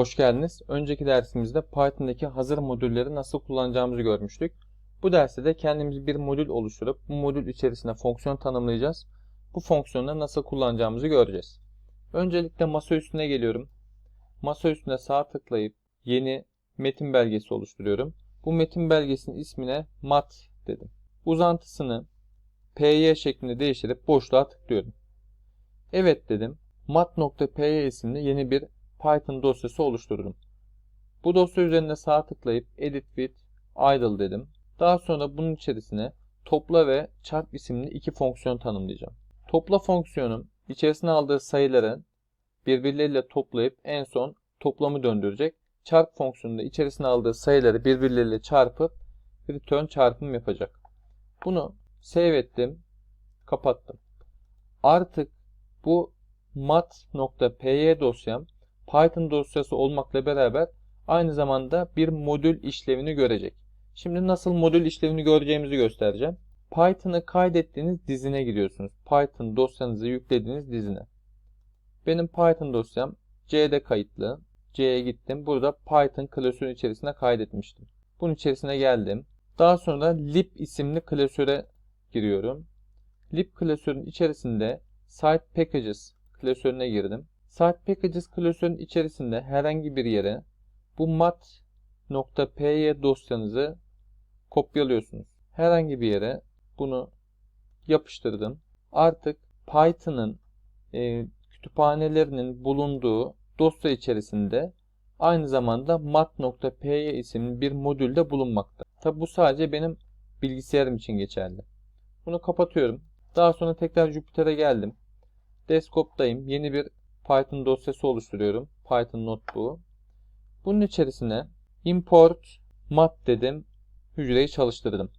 Hoş geldiniz. Önceki dersimizde Python'daki hazır modülleri nasıl kullanacağımızı görmüştük. Bu derste de kendimiz bir modül oluşturup bu modül içerisine fonksiyon tanımlayacağız. Bu fonksiyonları nasıl kullanacağımızı göreceğiz. Öncelikle masa üstüne geliyorum. Masa üstüne sağ tıklayıp yeni metin belgesi oluşturuyorum. Bu metin belgesinin ismine mat dedim. Uzantısını py şeklinde değiştirip boşluğa tıklıyorum. Evet dedim. mat.py isimli yeni bir Python dosyası oluştururum. Bu dosya üzerinde sağ tıklayıp Edit with idle dedim. Daha sonra bunun içerisine topla ve çarp isimli iki fonksiyon tanımlayacağım. Topla fonksiyonum içerisine aldığı sayıları birbirleriyle toplayıp en son toplamı döndürecek. Çarp fonksiyonu da içerisine aldığı sayıları birbirleriyle çarpıp return çarpım yapacak. Bunu save ettim, kapattım. Artık bu mat.py dosyam Python dosyası olmakla beraber aynı zamanda bir modül işlevini görecek. Şimdi nasıl modül işlevini göreceğimizi göstereceğim. Python'ı kaydettiğiniz dizine giriyorsunuz. Python dosyanızı yüklediğiniz dizine. Benim Python dosyam C'de kayıtlı. C'ye gittim. Burada Python klasörün içerisine kaydetmiştim. Bunun içerisine geldim. Daha sonra lib isimli klasöre giriyorum. Lib klasörün içerisinde site packages klasörüne girdim. Site packages klasörün içerisinde herhangi bir yere bu mat.py dosyanızı kopyalıyorsunuz. Herhangi bir yere bunu yapıştırdım. Artık Python'ın e, kütüphanelerinin bulunduğu dosya içerisinde aynı zamanda mat.py isimli bir modülde bulunmakta. Tabi bu sadece benim bilgisayarım için geçerli. Bunu kapatıyorum. Daha sonra tekrar Jupyter'e geldim. Desktop'tayım. Yeni bir Python dosyası oluşturuyorum. Python notebook. Bunun içerisine import mat dedim. Hücreyi çalıştırdım.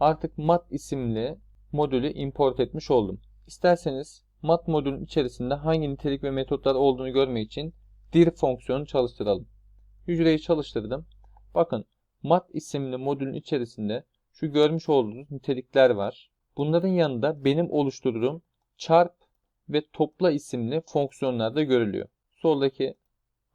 Artık mat isimli modülü import etmiş oldum. İsterseniz mat modülün içerisinde hangi nitelik ve metotlar olduğunu görmek için dir fonksiyonu çalıştıralım. Hücreyi çalıştırdım. Bakın mat isimli modülün içerisinde şu görmüş olduğunuz nitelikler var. Bunların yanında benim oluşturduğum çarp ve topla isimli fonksiyonlar da görülüyor. Soldaki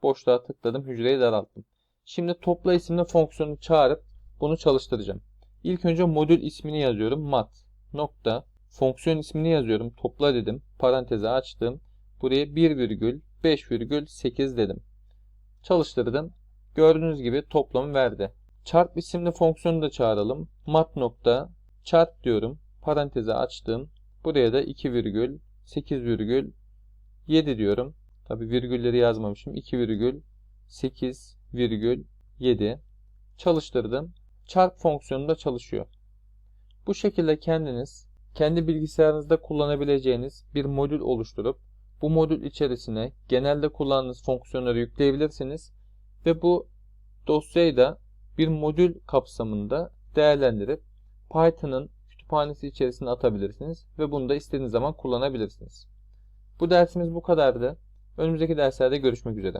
boşluğa tıkladım, hücreyi daralttım. Şimdi topla isimli fonksiyonu çağırıp bunu çalıştıracağım. İlk önce modül ismini yazıyorum. mat nokta fonksiyon ismini yazıyorum. Topla dedim. Parantezi açtım. Buraya 1,5,8 dedim. Çalıştırdım. Gördüğünüz gibi toplamı verdi. Çarp isimli fonksiyonu da çağıralım. mat nokta çarp diyorum. Parantezi açtım. Buraya da 2,8,7 diyorum. Tabi virgülleri yazmamışım. 2,8,7 çalıştırdım. Çarp fonksiyonu da çalışıyor. Bu şekilde kendiniz kendi bilgisayarınızda kullanabileceğiniz bir modül oluşturup bu modül içerisine genelde kullandığınız fonksiyonları yükleyebilirsiniz ve bu dosyayı da bir modül kapsamında değerlendirip Python'ın kütüphanesi içerisine atabilirsiniz ve bunu da istediğiniz zaman kullanabilirsiniz. Bu dersimiz bu kadardı. Önümüzdeki derslerde görüşmek üzere.